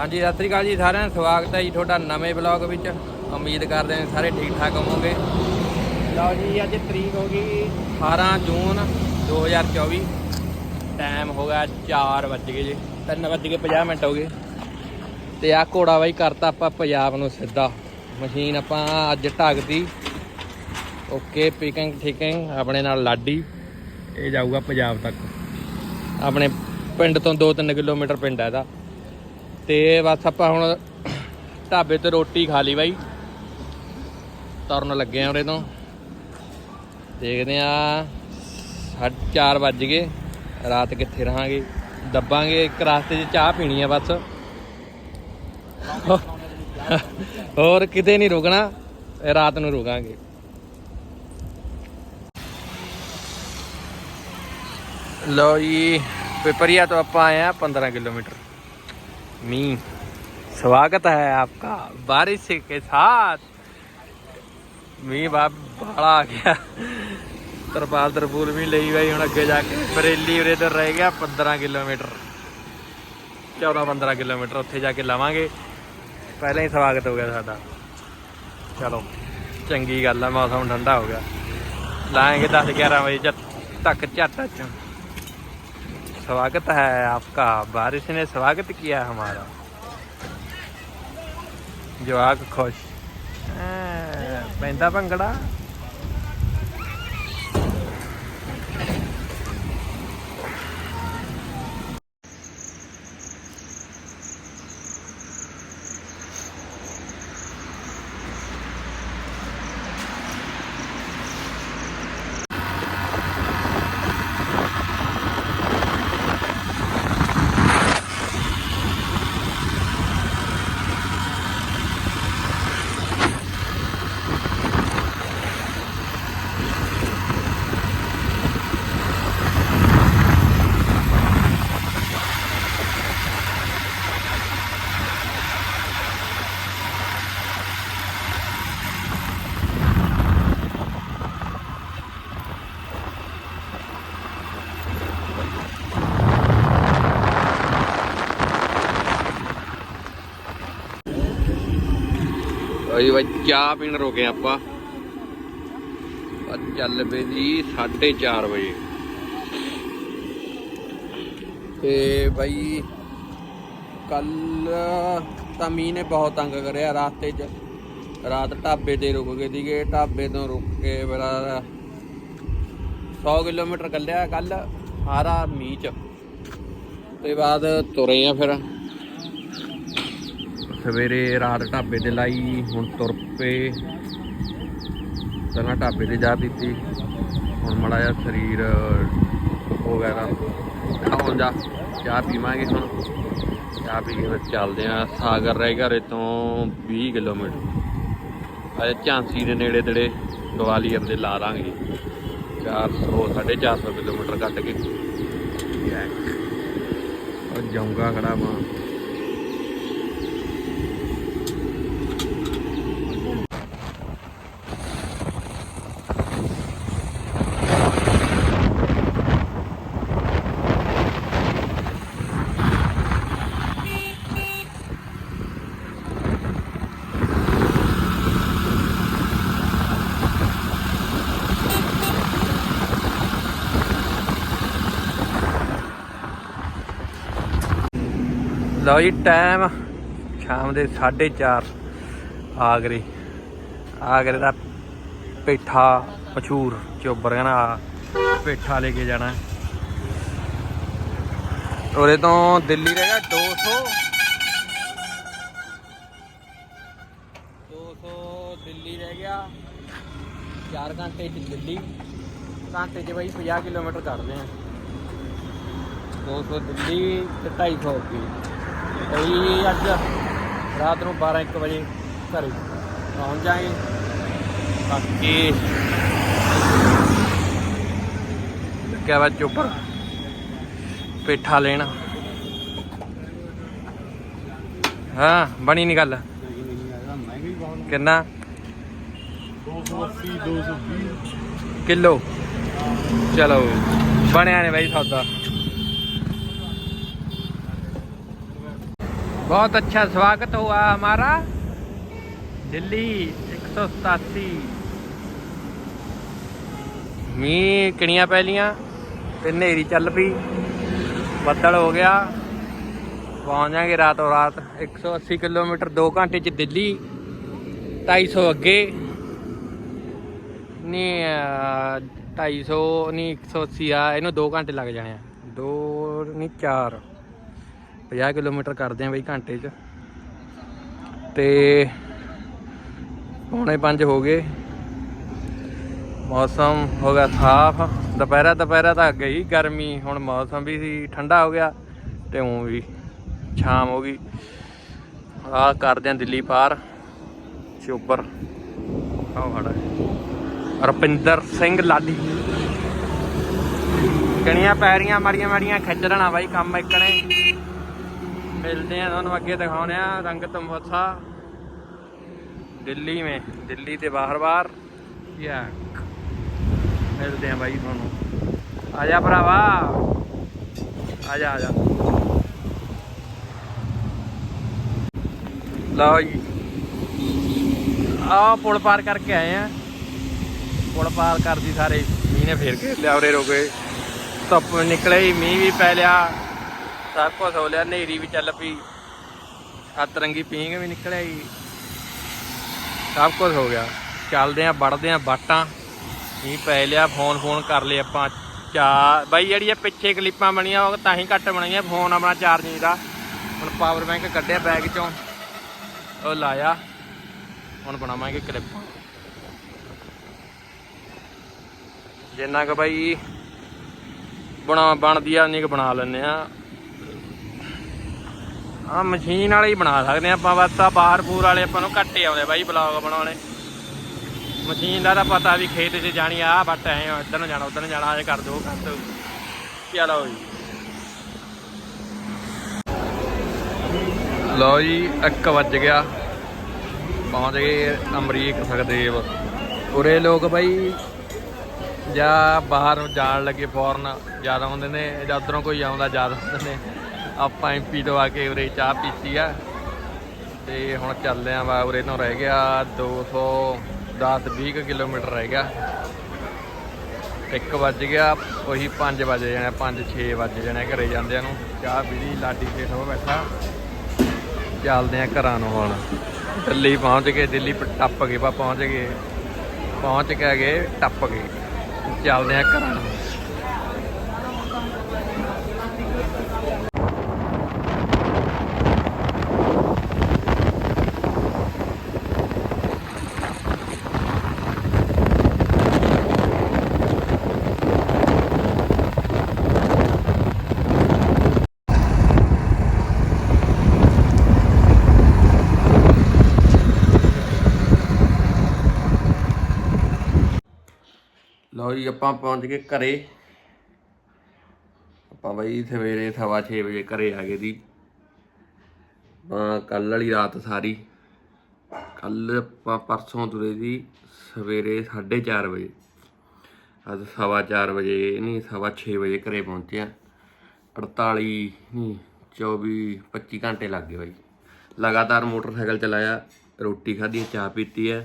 ਹਾਂਜੀ ਸਤਿ ਸ੍ਰੀ ਅਕਾਲ ਜੀ ਸਾਰਿਆਂ ਦਾ। ਸਵਾਗਤ ਹੈ ਜੀ ਤੁਹਾਡਾ ਨਵੇਂ ਬਲੌਗ ਵਿੱਚ। ਉਮੀਦ ਕਰਦੇ ਹਾਂ ਸਾਰੇ ਠੀਕ ਠਾਕ ਹੋਵੋਗੇ। ਲਓ ਜੀ ਅੱਜ ਤਰੀਕ ਹੋ ਗਈ 18 ਜੂਨ 2024 ਟਾਈਮ ਹੋ ਗਿਆ 4 ਵੱਜ ਗਏ ਜੀ 3 ਵੱਜ ਕੇ 50 ਮਿੰਟ ਹੋ ਗਏ। ਤੇ ਆ ਘੋੜਾ ਬਾਈ ਕਰਤਾ ਆਪਾਂ ਪੰਜਾਬ ਨੂੰ ਸਿੱਧਾ। ਮਸ਼ੀਨ ਆਪਾਂ ਅੱਜ ਢੱਕਦੀ। ਓਕੇ ਪਿਕਿੰਗ ਠਿਕਿੰਗ ਆਪਣੇ ਨਾਲ ਲਾਡੀ। ਇਹ ਜਾਊਗਾ ਪੰਜਾਬ ਤੱਕ। ਆਪਣੇ ਪਿੰਡ ਤੋਂ 2-3 ਕਿਲੋਮੀਟਰ ਪਿੰਡ ਹੈ ਇਹਦਾ। ਤੇ ਬਸ ਆਪਾਂ ਹੁਣ ਢਾਬੇ ਤੇ ਰੋਟੀ ਖਾ ਲਈ ਬਾਈ। ਤੁਰਨ ਲੱਗੇ ਆ ਉਰੇ ਤੋਂ। ਦੇਖਦੇ ਆ 4 ਵੱਜ ਗਏ। ਰਾਤ ਕਿੱਥੇ ਰਹਾਂਗੇ? ਦੱਬਾਂਗੇ ਇੱਕ ਰਾਸਤੇ 'ਚ ਚਾਹ ਪੀਣੀ ਆ ਬਸ। ਹੋਰ ਕਿਤੇ ਨਹੀਂ ਰੁਕਣਾ। ਰਾਤ ਨੂੰ ਰੁਕਾਂਗੇ। ਲੋ ਜੀ, ਪੇਪਰੀਆ ਤੋਂ ਆਪਾਂ ਆਏ ਆ 15 ਕਿਲੋਮੀਟਰ। मी स्वागत है आपका बारिश के साथ मी बाप बड़ा आ गया ਤਰਪਾਲ ਤਰਪੂਲ ਵੀ ਲਈ ਬਾਈ ਹੁਣ ਅੱਗੇ ਜਾ ਕੇ ਬਰੇਲੀ ਉਰੇ ਤੋਂ ਰਹਿ ਗਿਆ 15 ਕਿਲੋਮੀਟਰ 14 15 ਕਿਲੋਮੀਟਰ ਉੱਥੇ ਜਾ ਕੇ ਲਾਵਾਂਗੇ ਪਹਿਲਾਂ ਹੀ ਸਵਾਗਤ ਹੋ ਗਿਆ ਸਾਡਾ ਚਲੋ ਚੰਗੀ ਗੱਲ ਆ ਮੌਸਮ ਠੰਡਾ ਹੋ ਗਿਆ ਲਾਏਂਗੇ 10 11 ਵਜੇ ਚ- ਤੱਕ ਝੱਟ ਚ स्वागत है आपका बारिश ने स्वागत किया हमारा जवाक खुश पैंदा भंगड़ा ਓਏ ਬਾਈ, ਚਾਹ ਪੀਣ ਰੁਕੇ ਆਪਾਂ। ਚੱਲ ਪਏ ਜੀ 4:30 ਵਜੇ। ਤੇ ਬਾਈ, ਕੱਲ ਤਾਂ ਮੀਂਹ ਨੇ ਬਹੁਤ ਤੰਗ ਕਰਿਆ ਰਾਸਤੇ 'ਚ ਰਾਤ ਢਾਬੇ ਤੇ ਰੁਕ ਗਏ ਸੀਗੇ। ਢਾਬੇ ਤੋਂ ਰੁਕ ਕੇ ਬੜਾ 100 ਕਿਲੋਮੀਟਰ ਕੱਲਿਆ ਕੱਲ, ਸਾਰਾ ਮੀਂਹ 'ਚ। ਤੇ ਬਾਅਦ ਤੁਰੇ ਆ ਫਿਰ। ਸਵੇਰੇ ਰਾਤ ਢਾਬੇ ਤੇ ਲਾਈ ਹੁਣ ਤੁਰ ਪਏ। ਪਹਿਲਾਂ ਢਾਬੇ ਤੇ ਜਾ ਪੀਤੀ। ਹੁਣ ਮੜਾ ਜਿਹਾ ਸਰੀਰ ਹੋ ਗਿਆ ਨਾ ਹੁਣ ਜਾ ਚਾਹ ਪੀਵਾਂਗੇ ਹੁਣ। ਚਾਹ ਪੀ ਕੇ ਫਿਰ ਚੱਲਦੇ ਆ ਸਾਗਰ ਰਹਿ ਗਿਆ ਰੇ ਤੋਂ 20 ਕਿਲੋਮੀਟਰ। ਅਜੇ ਝਾਂਸੀ ਦੇ ਨੇੜੇ ਤੇੜੇ ਗਵਾਲੀਅਰ ਦੇ ਲਾ ਲਾਂਗੇ 400 450 ਕਿਲੋਮੀਟਰ ਕੱਟ ਕੇ। ਜਾਊਂਗਾ ਖੜਾ ਮਾਂ ਲਓ ਜੀ ਟਾਈਮ ਸ਼ਾਮ ਦੇ 4:30 ਆਗਰੇ। ਆਗਰੇ ਦਾ ਪੇਠਾ ਮਸ਼ਹੂਰ ਚੋਬਰ ਕਹਿੰਦਾ ਪੇਠਾ ਲੈ ਕੇ ਜਾਣਾ। ਉਰੇ ਤੋਂ ਦਿੱਲੀ ਰਹਿ ਗਿਆ 200 200 ਦਿੱਲੀ ਰਹਿ ਗਿਆ। 4 ਘੰਟੇ ਚ ਦਿੱਲੀ। ਘੰਟੇ ਚ ਬਈ 50 ਕਿਲੋਮੀਟਰ ਕੱਢਦੇ ਆ। 200 ਦਿੱਲੀ ਤੇ 250 ਅੱਗੇ ਅਸੀਂ ਅੱਜ ਰਾਤ ਨੂੰ 12 1 ਵਜੇ ਘਰੇ ਪਹੁੰਚ ਜਾਏਂਗੇ ਬਾਕੀ ਵਾ ਚੋਪਰ ਪੇਠਾ ਲੈਣ। ਹਾਂ ਬਣੀ ਨਹੀਂ ਗੱਲ। ਕਿੰਨਾ? 280 220 ਕਿਲੋ। ਚਲੋ ਬਣਿਆ ਨੇ ਬਾਈ ਸੌਦਾ। बहुत अच्छा स्वागत हुआ हमारा दिल्ली 187 ਮੀਂਹ ਕਿਣੀਆਂ ਪੈ ਲੀਆਂ ਤੇ ਹਨੇਰੀ ਚੱਲ ਪਈ ਬੱਦਲ ਹੋ ਗਿਆ ਪਹੁੰਚ ਜਾਾਂਗੇ ਰਾਤੋਂ ਰਾਤ 180 ਕਿਲੋਮੀਟਰ 2 ਘੰਟੇ ਚ ਦਿੱਲੀ 250 ਅੱਗੇ ਨਹੀਂ ਅਹ, 250 ਨਹੀਂ 180 ਆ ਇਹਨੂੰ 2 ਘੰਟੇ ਲੱਗ ਜਾਣੇ ਆ 2 ਨਹੀਂ 4 50 ਕਿਲੋਮੀਟਰ ਕਰਦੇ ਆ ਬਈ ਘੰਟੇ ਚ। ਤੇ ਪੌਣੇ 5 ਹੋ ਗਏ। ਮੌਸਮ ਹੋ ਗਿਆ ਸਾਫ਼। ਦੁਪਹਿਰਾ ਦੁਪਹਿਰਾ ਤਾਂ ਗਈ ਗਰਮੀ, ਹੁਣ ਮੌਸਮ ਵੀ ਸੀ, ਠੰਡਾ ਹੋ ਗਿਆ ਤੇ ਉਹ ਵੀ ਸ਼ਾਮ ਹੋ ਗਈ। ਆ ਕਰਦੇ ਆ ਦਿੱਲੀ ਪਾਰ। ਚੋਪਰ ਆਹ ਖੜਾ ਹੈ। ਰੁਪਿੰਦਰ ਸਿੰਘ ਲਾਲੀ ਕਣੀਆਂ ਪੈਰੀਆਂ ਮਾਰੀਆਂ ਮਾਰੀਆਂ ਖਿੱਚਣਾ ਬਾਈ, ਕੰਮ ਇੱਕਣੇ। ਮਿਲਦੇ ਆ ਤੁਹਾਨੂੰ ਅੱਗੇ ਦਿਖਾਉਣੇ ਆ ਰੰਗਤ ਮੋਥਾ ਦਿੱਲੀ में ਦਿੱਲੀ ਦੇ ਬਾਹਰ ਬਾਹਰ। ਯਾ ਮਿਲਦੇ ਆ ਬਾਈ ਤੁਹਾਨੂੰ। ਆ ਜਾ ਭਰਾਵਾ। ਆ ਜਾ ਆ ਜਾ। ਲਓ ਜੀ। ਆ ਪੁਲ ਪਾਰ ਕਰਕੇ ਆਏ ਆ। ਪੁਲ ਪਾਰ ਕਰਦੀ ਸਾਰੇ ਮੀਂਹ ਨੇ ਫੇਰ ਕੇ ਲਿਆ ਉਰੇ ਧੁੱਪ ਨਿਕਲੇ ਹੀ, ਮੀਂਹ ਵੀ ਪੈ ਲਿਆ। ਸਭ ਕੁਝ ਹੋ ਲਿਆ, ਹਨੇਰੀ ਵੀ ਚੱਲ ਪਈ। ਸਤਰੰਗੀ ਪੀਂਗ ਵੀ ਨਿਕਲਿਆ ਹੀ ਸਭ ਕੁਝ ਹੋ ਗਿਆ। ਚੱਲਦੇ ਆ, ਵੜਦੇ ਆ, ਬਾਟਾਂ। ਮੀਂਹ ਪੈ ਲਿਆ, ਫੋਨ ਫੋਨ ਕਰ ਲਏ ਆਪਾਂ। ਚਾ ਬਾਈ ਜਿਹੜੀ ਇਹ ਪਿੱਛੇ ਕਲਿੱਪਾਂ ਬਣੀਆਂ, ਉਹ ਤਾਂ ਹੀ ਘੱਟ ਬਣਾਈਆਂ ਫੋਨ ਆਪਣਾ ਚਾਰਜਿੰਗ ਦਾ। ਹੁਣ ਪਾਵਰ ਬੈਂਕ ਕੱਢਿਆ ਬੈਗ ਚੋਂ। ਉਹ ਲਾਇਆ। ਹੁਣ ਬਣਾਵਾਂਗੇ ਕਲਿੱਪਾਂ ਜਿੰਨਾ ਕੁ ਬਾਈ ਬਣਾ, ਬਣਦੀ ਆ, ਉਨੀ ਕੁ ਬਣਾ ਲੈਂਦੇ ਆ। ਆ ਮਸ਼ੀਨ ਵਾਲੇ ਹੀ ਬਣਾ ਸਕਦੇ ਆ ਆਪਾਂ, ਬਸ ਤਾਂ ਬਾਹਰ ਬੂਰ ਵਾਲੇ ਆਪਾਂ ਨੂੰ ਘੱਟੇ ਆਉਂਦੇ ਬਾਈ ਬਲੌਗ ਬਣਾਉਣੇ। ਮਸ਼ੀਨ ਦਾ ਤਾਂ ਪਤਾ ਵੀ ਖੇਤ 'ਚ ਜਾਣੀ ਆ ਬਟ ਐ ਇੱਧਰ ਨੂੰ ਜਾਣਾ, ਉੱਧਰ ਨੂੰ ਜਾਣਾ ਐ ਕਰ ਦੋ ਕਰ ਦੋ। ਚਲੋ ਜੀ ਲਓ ਜੀ 1 ਵੱਜ ਗਿਆ। ਪਹੁੰਚ ਗਏ ਅਮਰੀਕ ਸਖਦੇਵ। ਉਰੇ ਲੋਕ ਬਾਈ, ਜਾਂ ਬਾਹਰ ਜਾਣ ਲੱਗੇ ਫੌਰਨ ਜ਼ਿਆਦਾ ਹੁੰਦੇ ਨੇ, ਜਾਂ ਉਧਰੋਂ ਕੋਈ ਆਉਂਦਾ, ਜ਼ਿਆਦਾ ਹੁੰਦੇ ਨੇ। ਆਪਾਂ ਐਮਪੀ ਤੋਂ ਆ ਕੇ ਉਰੇ ਚਾਹ ਪੀਤੀ ਆ। ਤੇ ਹੁਣ ਚੱਲਦੇ ਆ ਵਾ ਉਰੇ ਤੋਂ ਰਹਿ ਗਿਆ 210 20 ਕਿਲੋਮੀਟਰ ਰਹਿ ਗਿਆ। 1 ਵੱਜ ਗਿਆ, ਉਹੀ 5 ਵਜੇ ਜਾਣਾ 5 6 ਵਜੇ ਜਾਣਾ ਘਰੇ ਜਾਂਦਿਆਂ ਨੂੰ। ਚਾਹ ਪੀਲੀ ਲਾਡੀ ਸੇਠ ਹੋ ਬੈਠਾ। ਚੱਲਦੇ ਆ ਘਰਾਂ ਨੂੰ ਹੁਣ। ਦਿੱਲੀ ਪਹੁੰਚ ਗਏ, ਦਿੱਲੀ ਟੱਪ ਗਏ ਬਾ ਪਹੁੰਚ ਗਏ। ਪਹੁੰਚ ਕੇ ਗਏ, ਟੱਪ ਗਏ। ਚੱਲਦੇ ਆ ਘਰਾਂ ਨੂੰ। ਲਓ ਜੀ ਆਪਾਂ ਪਹੁੰਚ ਗਏ ਘਰੇ। ਆਪਾਂ ਬਈ ਸਵੇਰੇ ਸਵਾ ਛੇ ਵਜੇ ਘਰੇ ਆ ਗਏ ਦੀ ਕੱਲ ਵਾਲੀ ਰਾਤ ਸਾਰੀ। ਕੱਲ ਆਪਾਂ ਪਰਸੋਂ ਤੁਰੇ ਸੀ ਸਵੇਰੇ 4:30 ਵਜੇ। ਅੱਜ ਸਵਾ ਚਾਰ ਵਜੇ ਨਹੀਂ, ਸਵਾ 6 ਵਜੇ ਘਰੇ ਪਹੁੰਚਿਆ। 48 ਨਹੀਂ 24 25 ਘੰਟੇ ਲੱਗ ਗਏ ਬਾਈ। ਲਗਾਤਾਰ ਮੋਟਰਸਾਈਕਲ ਚਲਾਇਆ, ਰੋਟੀ ਖਾਧੀ, ਚਾਹ ਪੀਤੀ ਹੈ।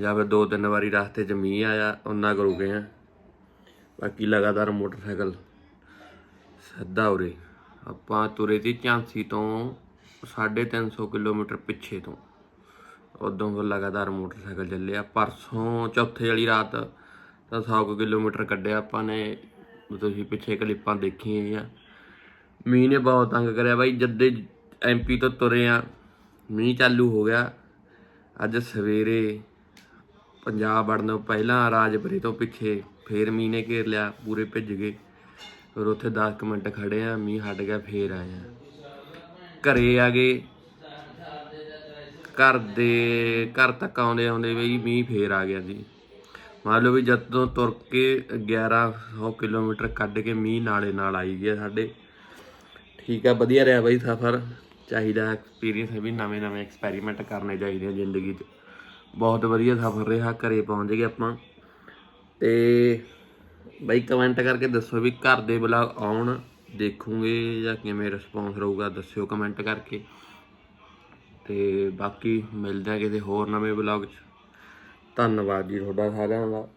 ਜਾਂ ਫਿਰ ਦੋ ਤਿੰਨ ਵਾਰੀ ਰਸਤੇ 'ਚ ਮੀਂਹ ਆਇਆ ਉਹਨਾਂ ਕੁ ਰੁਕੇ ਆ। ਬਾਕੀ ਲਗਾਤਾਰ ਮੋਟਰਸਾਈਕਲ ਸਿੱਧਾ ਉਰੇ। ਆਪਾਂ ਤੁਰੇ ਸੀ ਝਾਂਸੀ ਤੋਂ 350 ਕਿਲੋਮੀਟਰ ਪਿੱਛੇ ਤੋਂ। ਉਦੋਂ ਫਿਰ ਲਗਾਤਾਰ ਮੋਟਰਸਾਈਕਲ ਚੱਲਿਆ। ਪਰਸੋਂ ਚੌਥੇ ਵਾਲੀ ਰਾਤ ਤਾਂ 100 ਕੁ ਕਿਲੋਮੀਟਰ ਕੱਢਿਆ ਆਪਾਂ ਨੇ। ਤੁਸੀਂ ਪਿੱਛੇ ਕਲਿੱਪਾਂ ਦੇਖੀਆਂ ਆ ਮੀਂਹ ਨੇ ਬਹੁਤ ਤੰਗ ਕਰਿਆ ਬਾਈ। ਜੱਦੇ ਐਮਪੀ ਤੋਂ ਤੁਰੇ ਆ, ਮੀਂਹ ਚਾਲੂ ਹੋ ਗਿਆ। ਅੱਜ ਸਵੇਰੇ ਪੰਜਾਬ ਵੜਨ ਤੋਂ ਪਹਿਲਾਂ ਰਾਜਪੁਰੇ ਤੋਂ ਪਿੱਛੇ ਫੇਰ ਮੀਂਹ ਨੇ ਘੇਰ ਲਿਆ, ਪੂਰੇ ਭਿੱਜ ਗਏ। ਫਿਰ ਉੱਥੇ 10 ਕੁ ਮਿੰਟ ਖੜੇ ਆ, ਮੀਂਹ ਹਟ ਗਿਆ, ਫੇਰ ਆਏ ਆ। ਘਰੇ ਆ ਗਏ। ਘਰ ਦੇ, ਘਰ ਤੱਕ ਆਉਂਦੇ ਆਉਂਦੇ ਬਈ ਮੀਂਹ ਫੇਰ ਆ ਗਿਆ ਜੀ। ਮੰਨ ਲਓ ਵੀ ਜਦੋਂ ਤੁਰ ਕੇ 1100 ਕਿਲੋਮੀਟਰ ਕੱਢ ਕੇ ਮੀਂਹ ਨਾਲੇ ਨਾਲ ਆਈ ਗਿਆ ਸਾਡੇ। ਠੀਕ ਆ, ਵਧੀਆ ਰਿਹਾ ਬਈ ਸਫ਼ਰ। ਚਾਹੀਦਾ ਐਕਸਪੀਰੀਅੰਸ ਹੈ ਵੀ ਨਵੇਂ ਨਵੇਂ ਐਕਸਪੈਰੀਮੈਂਟ ਕਰਨੇ ਚਾਹੀਦੇ ਆ ਜ਼ਿੰਦਗੀ 'ਚ। ਬਹੁਤ ਵਧੀਆ ਸਫ਼ਰ ਰਿਹਾ, ਘਰੇ ਪਹੁੰਚ ਗਏ ਆਪਾਂ। ਤੇ ਬਾਈ ਕਮੈਂਟ ਕਰਕੇ ਦੱਸੋ ਵੀ ਘਰ ਦੇ ਬਲੌਗ ਆਉਣ, ਦੇਖੂਗੇ ਜਾਂ ਕਿਵੇਂ ਰਿਸਪੌਂਸ ਰਹੂਗਾ, ਦੱਸਿਓ ਕਮੈਂਟ ਕਰਕੇ। ਤੇ ਬਾਕੀ ਮਿਲਦੇ ਆ ਕਿਸੇ ਹੋਰ ਨਵੇਂ ਵਲੌਗ 'ਚ। ਧੰਨਵਾਦ ਜੀ ਤੁਹਾਡਾ ਸਾਰਿਆਂ ਦਾ।